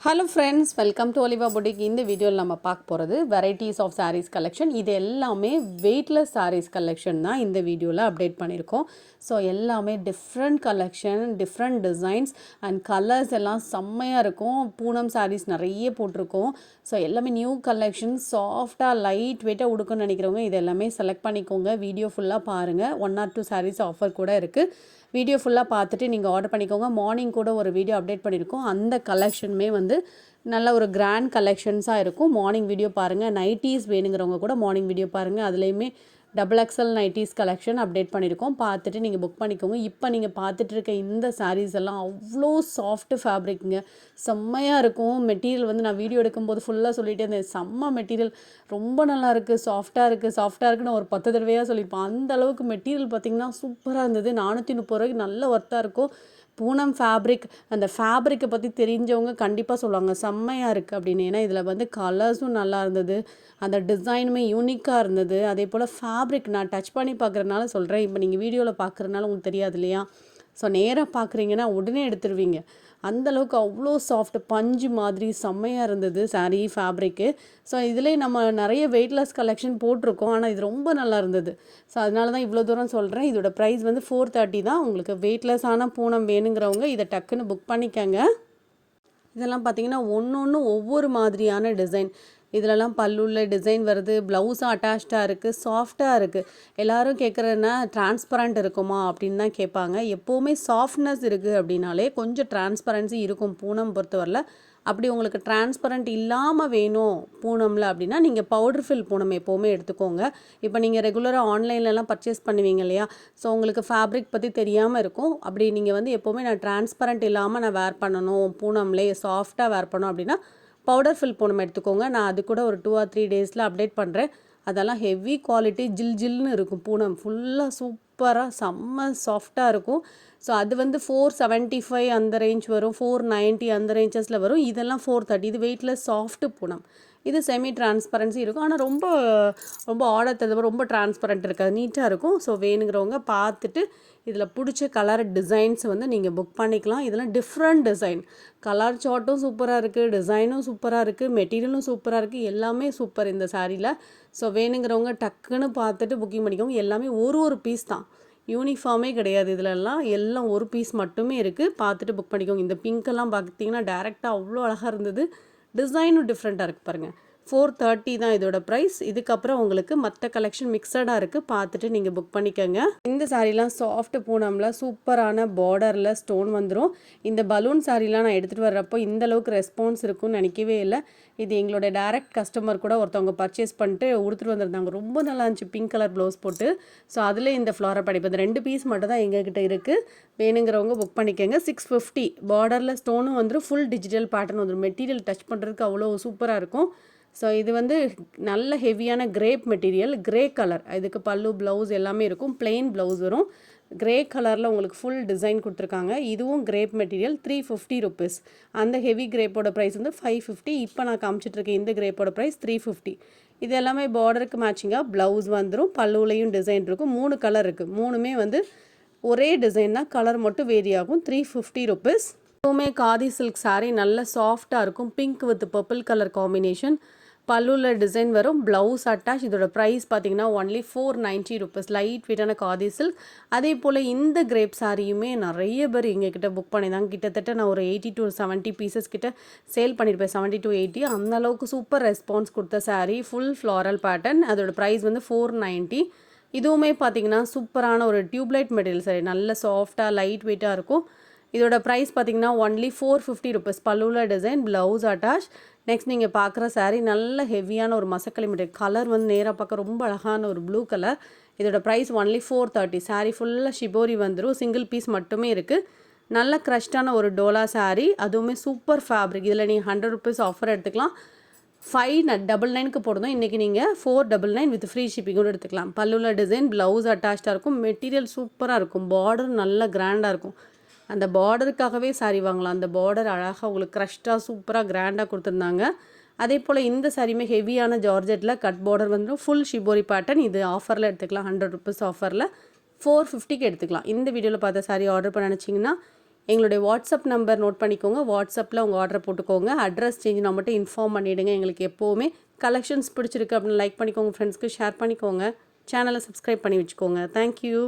Hello friends welcome to Oliva boutique இந்த வீடியோவில் நம்ம பார்க்க போகிறது வெரைட்டிஸ் ஆஃப் சாரீஸ் கலெக்ஷன் இது எல்லாமே வெயிட்லெஸ் சாரீஸ் கலெக்ஷன் தான் இந்த வீடியோவில் அப்டேட் பண்ணியிருக்கோம் ஸோ எல்லாமே different collection different designs and colours எல்லாம் செம்மையாக இருக்கும். பூனம் சாரீஸ் நிறைய போட்டிருக்கோம். ஸோ எல்லாமே நியூ கலெக்ஷன் சாஃப்டாக லைட் வெயிட்டாக உடுக்கணும்னு நினைக்கிறவங்க இது எல்லாமே செலக்ட் பண்ணிக்கோங்க. வீடியோ ஃபுல்லாக பாருங்கள் one or two saris offer கூட இருக்குது வீடியோ ஃபுல்லாக பார்த்துட்டு நீங்கள் ஆர்டர் பண்ணிக்கோங்க. மார்னிங் கூட ஒரு வீடியோ அப்டேட் பண்ணியிருக்கோம் அந்த கலெக்ஷனுமே வந்து நல்ல ஒரு கிராண்ட் கலெக்ஷன்ஸாக இருக்கும். மார்னிங் வீடியோ பாருங்கள் நைட்டீஸ் வேணுங்கிறவங்க கூட மார்னிங் வீடியோ பாருங்கள் அதுலேயுமே double XL nighties collection update பண்ணியிருக்கோம் பார்த்துட்டு நீங்கள் புக் பண்ணிக்கோங்க. இப்போ நீங்கள் பார்த்துட்டு இருக்க இந்த சாரீஸ் எல்லாம் அவ்வளோ சாஃப்ட் ஃபேப்ரிக்ங்க செம்மையாக இருக்கும். மெட்டீரியல் வந்து நான் வீடியோ எடுக்கும்போது ஃபுல்லாக சொல்லிகிட்டே இருந்தேன். செம்ம மெட்டீரியல் ரொம்ப நல்லா இருக்குது சாஃப்டாக இருக்குது சாஃப்டாக இருக்குன்னு ஒரு பத்து தடவையாக சொல்லியிருப்பேன் அந்த அளவுக்கு மெட்டீரியல் பார்த்திங்கன்னா சூப்பராக இருந்தது. நானூற்றி முப்பது ரூபாய்க்கு நல்ல ஒர்த்தாக இருக்கும். பூனம் ஃபேப்ரிக் அந்த ஃபேப்ரிக்கை பற்றி தெரிஞ்சவங்க கண்டிப்பாக சொல்லுவாங்க. செம்மையாக இருக்குது அப்படின்னு. ஏன்னா இதில் வந்து கலர்ஸும் நல்லா இருந்தது. அந்த டிசைனுமே யூனிக்காக இருந்தது. அதே போல் ஃபேப்ரிக் நான் டச் பண்ணி பார்க்குறதுனால சொல்கிறேன் இப்போ நீங்கள் வீடியோவில் பார்க்குறதுனால உங்களுக்கு தெரியாது இல்லையா? ஸோ நேராக பார்க்குறீங்கன்னா உடனே எடுத்துருவீங்க. அந்த அளவுக்கு அவ்வளோ சாஃப்ட் பஞ்சு மாதிரி செம்மையாக இருந்தது சாரீ ஃபேப்ரிக்கு ஸோ இதிலே நம்ம நிறைய வெயிட்லெஸ் கலெக்ஷன் போட்டிருக்கோம். ஆனால் இது ரொம்ப நல்லா இருந்தது. ஸோ அதனால தான் இவ்வளோ தூரம் சொல்கிறேன் இதோட ப்ரைஸ் வந்து ஃபோர் தேர்ட்டி தான். உங்களுக்கு வெயிட்லெஸ்ஸான பூனம் வேணுங்கிறவங்க இதை டக்குன்னு புக் பண்ணிக்கங்க. இதெல்லாம் பார்த்தீங்கன்னா ஒன்று ஒன்று ஒவ்வொரு மாதிரியான டிசைன் இதிலலாம் பல்லுள்ள டிசைன் வருது. ப்ளவுஸும் அட்டாச்சாக இருக்குது சாஃப்டாக இருக்குது எல்லோரும் கேட்குறதுனா டிரான்ஸ்பரண்ட் இருக்குமா அப்படின்னு தான் கேட்பாங்க. எப்போவுமே சாஃப்ட்னஸ் இருக்குது அப்படின்னாலே கொஞ்சம் டிரான்ஸ்பரன்சி இருக்கும் பூனம் பொறுத்தவரையில். அப்படி உங்களுக்கு டிரான்ஸ்பரண்ட் இல்லாமல் வேணும் பூனமில் அப்படின்னா நீங்கள் பவுடர் ஃபில் பூனம் எப்போவுமே எடுத்துக்கோங்க. இப்போ நீங்கள் ரெகுலராக ஆன்லைன்லலாம் பர்ச்சேஸ் பண்ணுவீங்க இல்லையா? ஸோ உங்களுக்கு ஃபேப்ரிக் பற்றி தெரியாமல் இருக்கும். அப்படி நீங்கள் வந்து எப்போவுமே நான் டிரான்ஸ்பரண்ட் இல்லாமல் நான் வேர் பண்ணணும் பூனம்லே சாஃப்டாக வேர் பண்ணணும் அப்படின்னா பவுடர் ஃபில் பூனம் எடுத்துக்கோங்க. நான் அது கூட ஒரு டூ ஆர் த்ரீ டேஸில் அப்டேட் பண்ணுறேன் அதெல்லாம் ஹெவி குவாலிட்டி ஜில் ஜில்னு இருக்கும். பூனம் ஃபுல்லாக சூப்பராக செம்ம சாஃப்டாக இருக்கும். ஸோ அது வந்து ஃபோர் செவன்ட்டி ஃபைவ் அந்த ரேஞ்ச் வரும். ஃபோர் நைன்ட்டி அந்த ரேஞ்சஸில் வரும். இதெல்லாம் ஃபோர் தேர்ட்டி இது வெயிட்லெஸ் சாஃப்ட்டு பூனம். இது செமி டிரான்ஸ்பரன்சி இருக்கும். ஆனால் ரொம்ப ரொம்ப ஆர்டர் தருது ரொம்ப டிரான்ஸ்பரண்ட் இருக்காது. நீட்டாக இருக்கும். ஸோ வேணுங்கிறவங்க பார்த்துட்டு இதில் பிடிச்ச கலர் டிசைன்ஸ் வந்து நீங்கள் புக் பண்ணிக்கலாம். இதெல்லாம் டிஃப்ரெண்ட் டிசைன் கலர் சார்ட்டும் சூப்பராக இருக்குது டிசைனும் சூப்பராக இருக்குது மெட்டீரியலும் சூப்பராக இருக்குது எல்லாமே சூப்பர் இந்த சாரியில் ஸோ வேணுங்கிறவங்க டக்குன்னு பார்த்துட்டு புக்கிங் பண்ணிக்கோங்க. எல்லாமே ஒரு ஒரு பீஸ் தான். யூனிஃபார்மே கிடையாது இதிலெல்லாம் எல்லாம் ஒரு பீஸ் மட்டுமே இருக்குது பார்த்துட்டு புக் பண்ணிக்கோங்க. இந்த பிங்க்கெல்லாம் பார்த்தீங்கன்னா டேரெக்டாக அவ்வளோ அழகாக இருந்தது. டிசைனும் டிஃப்ரெண்ட்டாக இருக்குது பாருங்கள் ஃபோர் தேர்ட்டி தான் இதோட ப்ரைஸ் இதுக்கப்புறம் உங்களுக்கு மற்ற கலெக்ஷன் மிக்சடாக இருக்குது பார்த்துட்டு நீங்கள் புக் பண்ணிக்கோங்க. இந்த சாரீலாம் சாஃப்ட் பூனமில் சூப்பரான பார்டரில் ஸ்டோன் வந்துடும் இந்த பலூன் சாரீலாம் நான் எடுத்துகிட்டு வர்றப்போ இந்த அளவுக்கு ரெஸ்பான்ஸ் இருக்கும்னு நினைக்கவே இல்லை. இது எங்களோட டேரக்ட் கஸ்டமர் கூட ஒருத்தவங்க பர்ச்சேஸ் பண்ணிட்டு உடுத்துட்டு வந்திருந்தாங்க. ரொம்ப நல்லா இருந்துச்சு. பிங்க் கலர் ப்ளவுஸ் போட்டு. ஸோ அதில் இந்த ஃப்ளாரா படிப்பு. இந்த ரெண்டு பீஸ் மட்டும் தான் எங்ககிட்ட இருக்குது வேணுங்கிறவங்க புக் பண்ணிக்கோங்க. சிக்ஸ் ஃபிஃப்டி பார்டரில் ஸ்டோனும் வந்துடும் ஃபுல் டிஜிட்டல் பேட்டர்ன் வந்துடும் மெட்டீரியல் டச் பண்ணுறதுக்கு அவ்வளோ சூப்பராக இருக்கும். ஸோ இது வந்து நல்ல ஹெவியான கிரேப் மெட்டீரியல் கிரே கலர் இதுக்கு பல்லு ப்ளவுஸ் எல்லாமே இருக்கும். பிளெயின் ப்ளவுஸ் வரும். கிரே கலரில் உங்களுக்கு ஃபுல் டிசைன் கொடுத்துருக்காங்க. இதுவும் crepe material three fifty rupees அந்த ஹெவி கிரேப்போட ப்ரைஸ் வந்து ஃபைவ் ஃபிஃப்டி இப்போ நான் காமிச்சிட்ருக்கேன் இந்த கிரேப்போட ப்ரைஸ் த்ரீ ஃபிஃப்டி இது எல்லாமே பார்டருக்கு மேட்சிங்காக ப்ளவுஸ் வந்துடும் பல்லுலேயும் டிசைன் இருக்கும். மூணு கலர் இருக்குது மூணுமே வந்து ஒரே டிசைன் தான் கலர் மட்டும் வேரி ஆகும். த்ரீ ஃபிஃப்டி ருபீஸ் எப்பவுமே காதி சில்க் சாரீ நல்ல சாஃப்டாக இருக்கும். Pink with purple colour combination பல்லுவில் design வரும். ப்ளவுஸ் அட்டாச் இதோட ப்ரைஸ் பார்த்தீங்கன்னா only four ninety rupees light வெயிட்டான காதி சில்க் அதே போல் இந்த கிரேப் சாரியுமே நிறைய பேர் எங்ககிட்ட புக் பண்ணியிருந்தாங்க. கிட்டத்தட்ட நான் ஒரு எயிட்டி டு செவன்ட்டி பீசஸ் கிட்ட சேல் பண்ணியிருப்பேன். செவன்ட்டி டு எயிட்டி அந்த அளவுக்கு சூப்பர் ரெஸ்பான்ஸ் கொடுத்த சாரீ ஃபுல் ஃப்ளாரல் பேட்டர்ன் அதோட ப்ரைஸ் வந்து ஃபோர் நைன்ட்டி இதுவுமே பார்த்தீங்கன்னா சூப்பரான ஒரு டியூப்லைட் மெட்டீரியல் சரி நல்ல சாஃப்டாக லைட் வெயிட்டாக இருக்கும். இதோட ப்ரைஸ் பார்த்தீங்கன்னா ஒன்லி ஃபோர் ஃபிஃப்டி ருபீஸ் பல்லுவில் டிசைன் ப்ளவுஸ் அட்டாச் நெக்ஸ்ட் நீங்கள் பார்க்குற சாரீ நல்ல ஹெவியான ஒரு மசக்களி மெட்டீரியல் கலர் வந்து நேராக பார்க்க ரொம்ப அழகான ஒரு ப்ளூ கலர் இதோட price only four thirty sari ஃபுல்லாக ஷிபோரி வந்துடும் சிங்கிள் பீஸ் மட்டுமே இருக்குது நல்ல க்ரஷ்டான ஒரு டோலா சாரீ அதுவுமே சூப்பர் ஃபேப்ரிக் இதில் நீங்கள் ஹண்ட்ரட் ருபீஸ் ஆஃபர் எடுத்துக்கலாம். ஃபைவ் ந டபுள் நைனுக்கு போடுறதும் இன்றைக்கி நீங்கள் four double nine with free ஷிப்பிங்கோடு எடுத்துக்கலாம். பல்லுவில் டிசைன் ப்ளவுஸ் அட்டாச்சாக இருக்கும். மெட்டீரியல் சூப்பராக இருக்கும். பார்டர் நல்ல கிராண்டாக இருக்கும். அந்த பார்டருக்காகவே சாரி வாங்கலாம். அந்த பார்டர் அழகாக உங்களுக்கு க்ரஷ்டாக சூப்பராக கிராண்டாக கொடுத்துருந்தாங்க. அதே போல் இந்த சாரியுமே ஹெவியான ஜார்ஜெட்டில் கட் பார்டர் வந்துடும் ஃபுல் ஷிபோரி பேட்டர்ன் இது ஆஃபரில் எடுத்துக்கலாம். ஹண்ட்ரட் ருபீஸ் ஆஃபரில் ஃபோர் ஃபிஃப்டிக்கு எடுத்துக்கலாம். இந்த வீடியோவில் பார்த்த சாரி ஆர்டர் பண்ண நினச்சிங்கன்னா எங்களுடைய வாட்ஸ்அப் நம்பர் நோட் பண்ணிக்கோங்க. வாட்ஸ்அப்பில் உங்கள் ஆர்டரை போட்டுக்கோங்க. அட்ரஸ் சேஞ்ச்னா மட்டும் இன்ஃபார்ம் பண்ணிவிடுங்க எங்களுக்கு எப்போவுமே கலெக்ஷன்ஸ் பிடிச்சிருக்கு அப்படின்னு லைக் பண்ணிக்கோங்க. ஃப்ரெண்ட்ஸ்க்கு ஷேர் பண்ணிக்கோங்க. சேனலை சப்ஸ்கிரைப் பண்ணி வச்சுக்கோங்க. தேங்க்யூ